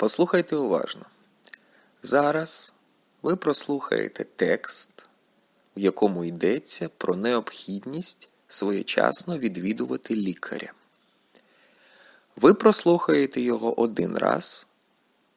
Послухайте уважно. Зараз ви прослухаєте текст, в якому йдеться про необхідність своєчасно відвідувати лікаря. Ви прослухаєте його один раз,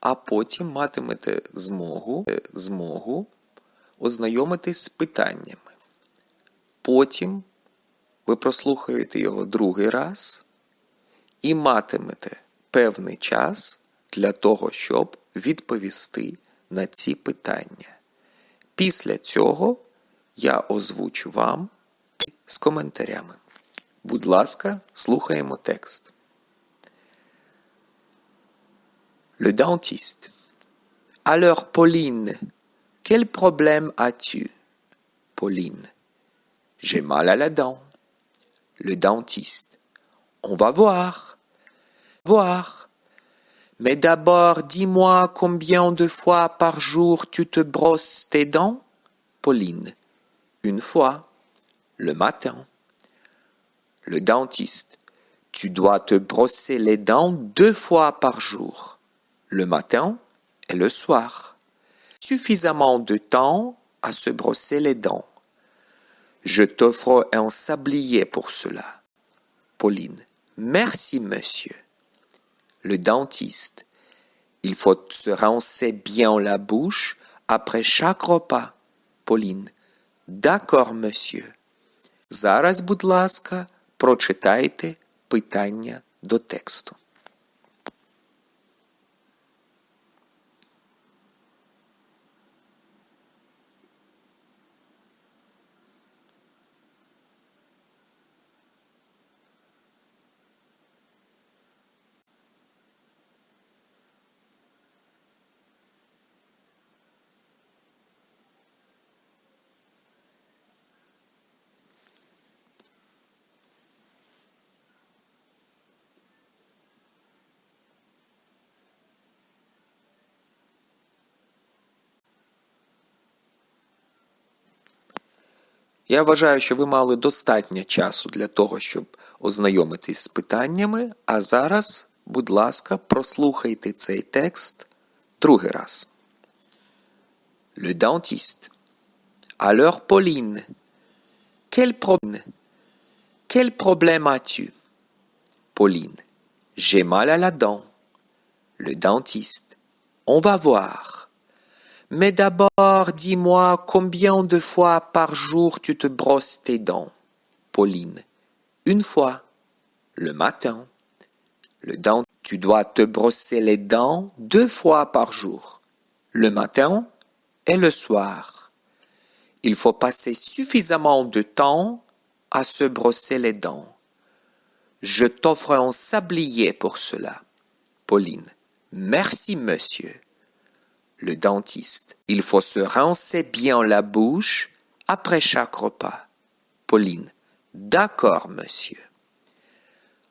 а потім матимете змогу, змогу ознайомитись з питаннями. Потім ви прослухаєте його другий раз і матимете певний час для того, щоб відповісти на ці питання. Після цього я озвучу вам з коментарями. Будь ласка, слухаємо текст. Le dentiste. Alors, Pauline, quel problème as-tu Pauline. J'ai mal à la dent. Le dentiste. On va voir. Voir. Mais d'abord, dis-moi combien de fois par jour tu te brosses tes dents Pauline. Une fois. Le matin. Le dentiste. Tu dois te brosser les dents deux fois par jour. Le matin et le soir. Suffisamment de temps à se brosser les dents. Je t'offre un sablier pour cela. Pauline. Merci, monsieur Le dentiste. Il faut se rincer bien la bouche après chaque repas. Pauline. D'accord, monsieur. Зараз, будь ласка, прочитайте питання до тексту. Я вважаю, що ви мали достатньо часу для того, щоб ознайомитись з питаннями, а зараз, будь ласка, прослухайте цей текст другий раз. Le dentiste. Alors, Pauline, quel problème, quel problème as-tu Pauline, j'ai mal à la dent. Le dentiste, on va voir. Mais d'abord, dis-moi combien de fois par jour tu te brosses tes dents. Pauline? Une fois. Le matin. Le dent, tu dois te brosser les dents deux fois par jour. Le matin et le soir. Il faut passer suffisamment de temps à se brosser les dents. Je t'offre un sablier pour cela. Pauline. Merci, monsieur le dentiste. Il faut se rincer bien la bouche après chaque repas. Pauline. D'accord, monsieur.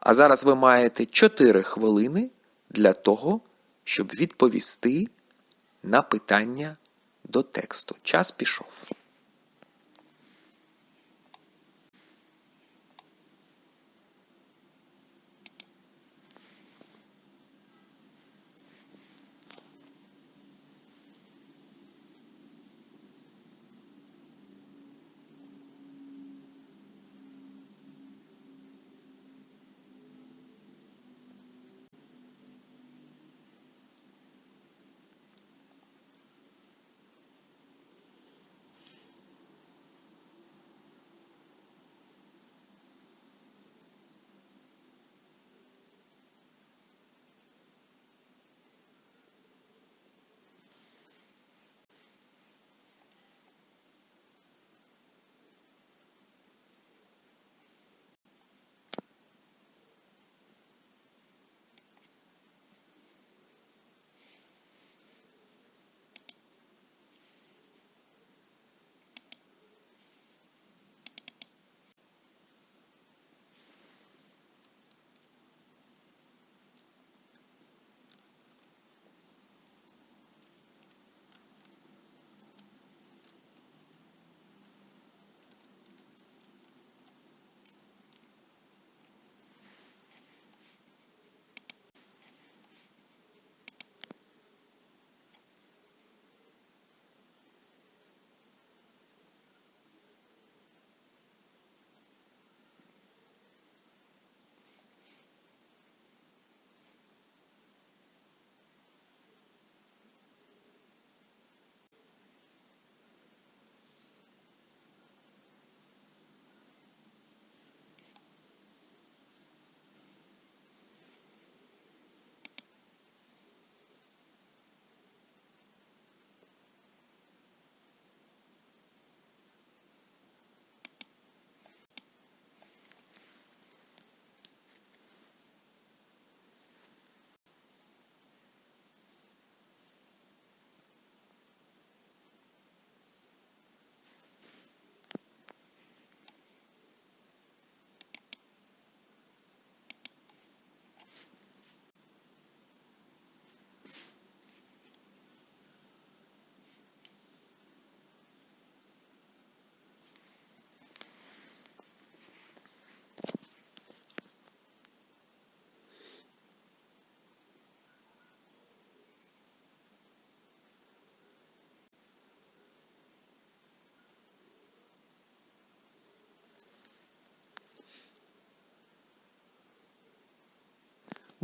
А зараз ви маєте 4 хвилини для того, щоб відповісти на питання до тексту. Час пішов.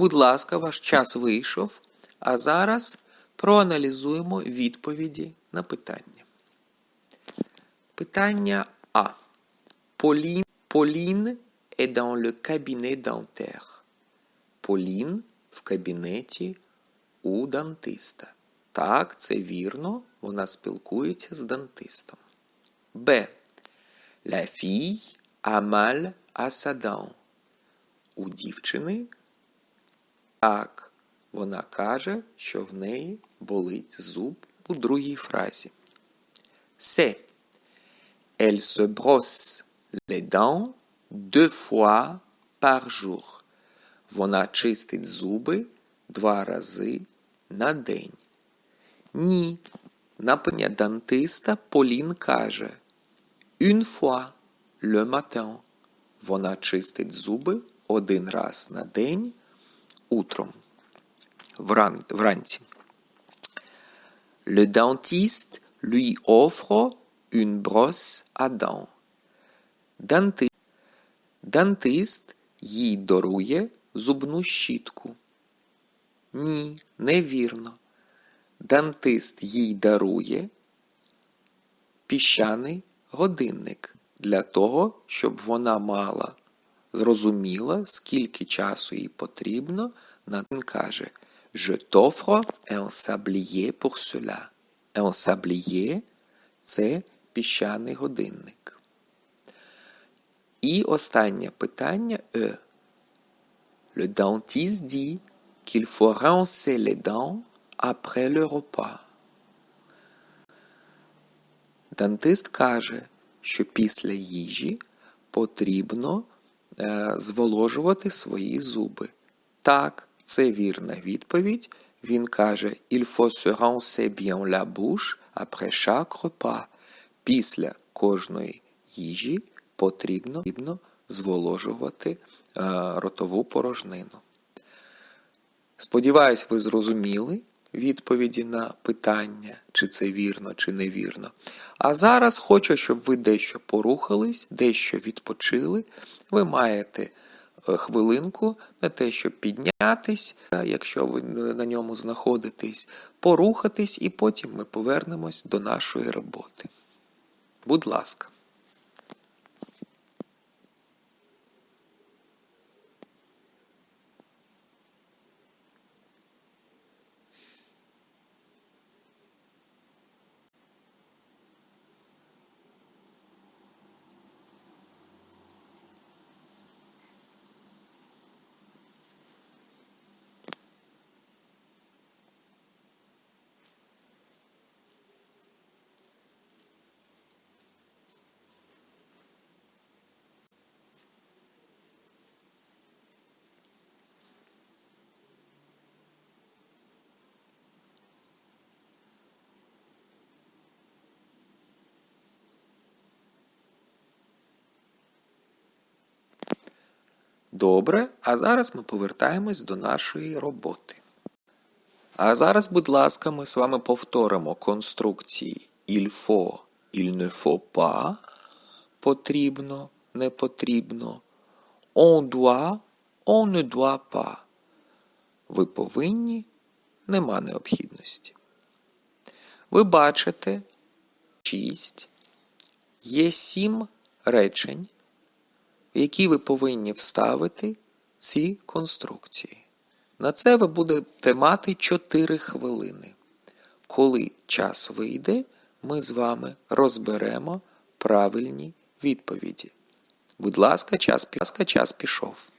Будь ласка, ваш час вийшов. А зараз проаналізуємо відповіді на питання. Питання А. Pauline, Pauline est dans le cabinet dentaire. Полін в кабінеті у дантиста. Так, це вірно, вона спілкується з дантистом. Б. La fille a mal à sa dent. У дівчини так, вона каже, що в неї болить зуб у другій фразі. С. Elle se brosse les dents deux fois par jour. Вона чистить зуби два рази на день. Ні. На питання дантиста Полін каже Une fois le matin. Вона чистить зуби один раз на день утром. Вран... Вранці. Le dentiste lui offre une brosse à dents. Данти... Дантист їй дарує зубну щітку. Ні, невірно. Дантист їй дарує піщаний годинник для того, щоб вона мала, зрозуміла, скільки часу їй потрібно. На він каже Je t'offre un sablier pour cela. Un sablier – це піщаний годинник. І останнє питання е. Le dentiste dit qu'il faut rincer les dents après le repas. Дантист каже, що після їжі потрібно зволожувати свої зуби. Так, це вірна відповідь. Він каже, il faut se rincer bien la bouche après chaque repas. Після кожної їжі потрібно зволожувати е, ротову порожнину. Сподіваюсь, ви зрозуміли відповіді на питання, чи це вірно, чи невірно. А зараз хочу, щоб ви дещо порухались, дещо відпочили. Ви маєте е, хвилинку на те, щоб піднятись, е, якщо ви на ньому знаходитесь, порухатись, і потім ми повернемось до нашої роботи. Будь ласка. Добре, а зараз ми повертаємось до нашої роботи. А зараз, будь ласка, ми з вами повторимо конструкції il faut, il ne faut потрібно, не потрібно, on doit, on ne doit pas. Ви повинні, нема необхідності. Ви бачите, 6. Є сім речень, в які ви повинні вставити ці конструкції. На це ви будете мати 4 хвилини. Коли час вийде, ми з вами розберемо правильні відповіді. Будь ласка, час, час пішов.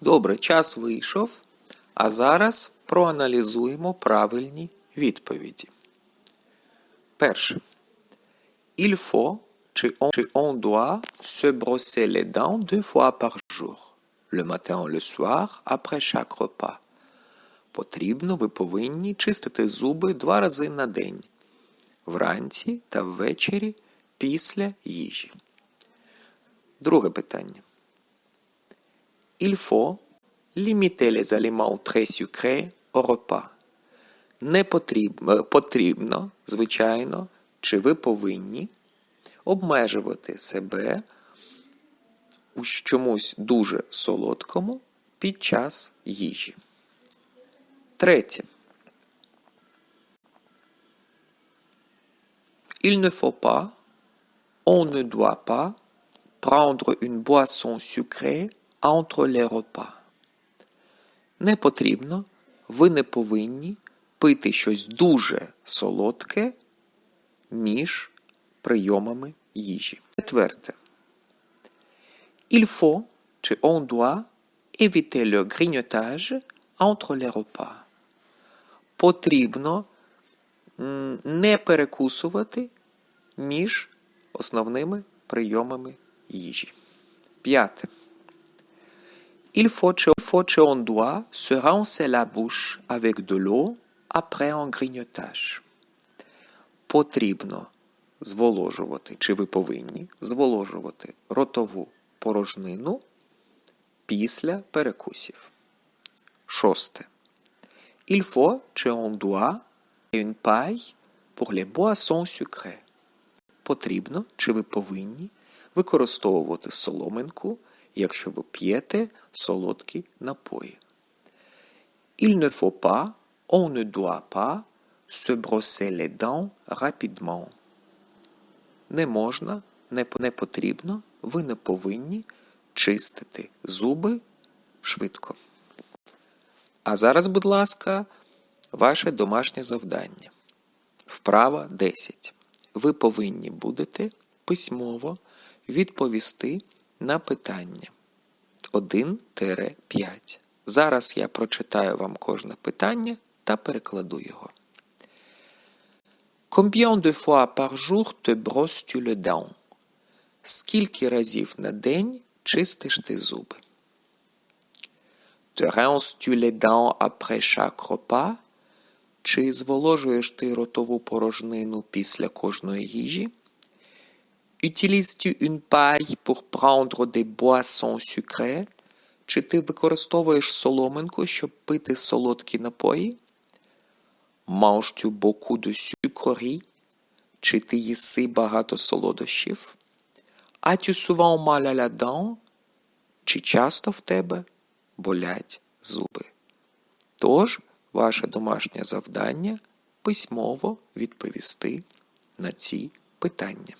Добре, час вийшов. А зараз проаналізуємо правильні відповіді. Перше. Il faut чи чи on doit se brosser les dents deux fois par jour. Le matin le soir, après chaque repas. Потрібно, ви повинні чистити зуби два рази на день. Вранці та ввечері після їжі. Друге питання. Il faut limiter les aliments très sucrés au repas. Не потрібно, потрібно, звичайно, чи ви повинні обмежувати себе у чомусь дуже солодкому під час їжі. Третє. Il ne faut pas, on ne doit pas prendre une boisson sucrée entre les repas. Не потрібно, ви не повинні пити щось дуже солодке між прийомами їжі. Четверте. Il faut чи on doit éviter le grignotage entre les repas. Потрібно не перекусувати між основними прийомами їжі. П'яте. Il faut, че on doit se rincer la bouche avec de l'eau après un grignotage. Потрібно зволожувати, чи ви повинні зволожувати ротову порожнину після перекусів. Шосте. Il faut че on doit une paille pour les boissons sucrées. Потрібно, чи ви повинні використовувати соломинку, якщо ви п'єте солодкі напої. Il ne faut pas, on ne doit pas se brosser les dents rapidement. Не можна, не, потрібно, ви не повинні чистити зуби швидко. А зараз, будь ласка, ваше домашнє завдання. Вправа 10. Ви повинні будете письмово відповісти на питання 1-5. Зараз я прочитаю вам кожне питання та перекладу його. Combien de fois par jour te brosses-tu le dent? Скільки разів на день чистиш ти зуби? Te rinces-tu les dents après chaque repas? Чи зволожуєш ти ротову порожнину після кожної їжі? Utilises-tu une paille pour prendre des boissons sucrées? Чи ти використовуєш соломинку, щоб пити солодкі напої? Manges-tu beaucoup de sucreries? Чи ти їси багато солодощів? As-tu souvent mal à la dent? Чи часто в тебе болять зуби? Тож, ваше домашнє завдання письмово відповісти на ці питання.